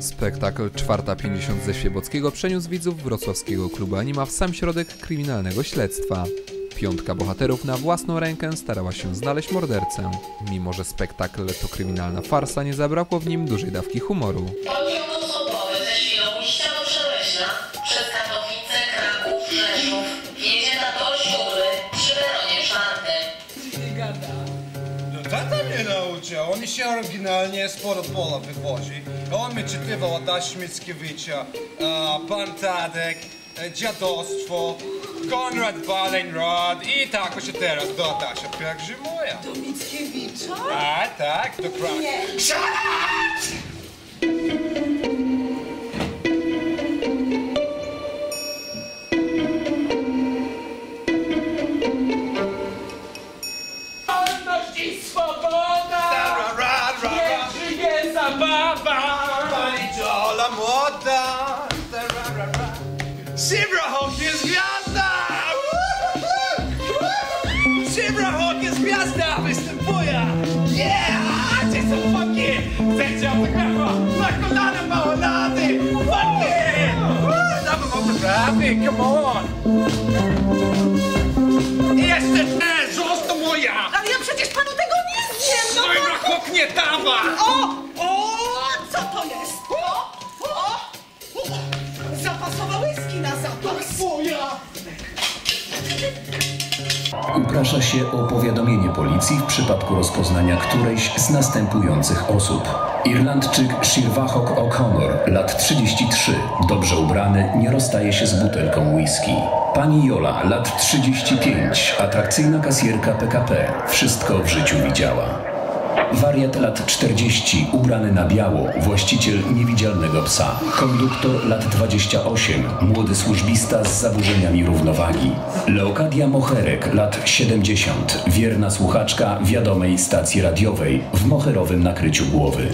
Spektakl Czwarta 50 ze Świebockiego przeniósł widzów wrocławskiego klubu Anima w sam środek kryminalnego śledztwa. Piątka bohaterów na własną rękę starała się znaleźć mordercę. Mimo, że spektakl to kryminalna farsa, nie zabrakło w nim dużej dawki humoru. Tata mnie nauczył, on się oryginalnie sporo pola wywozi. On mi czytywał Adaś Mickiewicza, e, Pan Tadek, e, Dziadostwo, Konrad Balenrod i tak się teraz do Adasia Pielgrzymuje. Do Mickiewicza? A tak, dokładnie. Wolność Pani Jola młoda. Ra, ra, ra, ra. Silverhawk jest gwiazda! Silverhawk jest gwiazda! Występuje! Yeah! Gdzie są funky? Chcecie autografa? Na kolana małolady! Funky! Damy autografy, come on! Jeszcze te, został moja! Ale ja przecież panu tego nie zjem! No Silverhawk nie dawa! O! O! Uprasza się o powiadomienie policji w przypadku rozpoznania którejś z następujących osób. Irlandczyk Shirvachok O'Connor, lat 33, dobrze ubrany, nie rozstaje się z butelką whisky. Pani Jola, lat 35, atrakcyjna kasjerka PKP, wszystko w życiu widziała. Wariat lat 40, ubrany na biało, właściciel niewidzialnego psa. Konduktor lat 28, młody służbista z zaburzeniami równowagi. Leokadia Mocherek, lat 70, wierna słuchaczka wiadomej stacji radiowej w moherowym nakryciu głowy.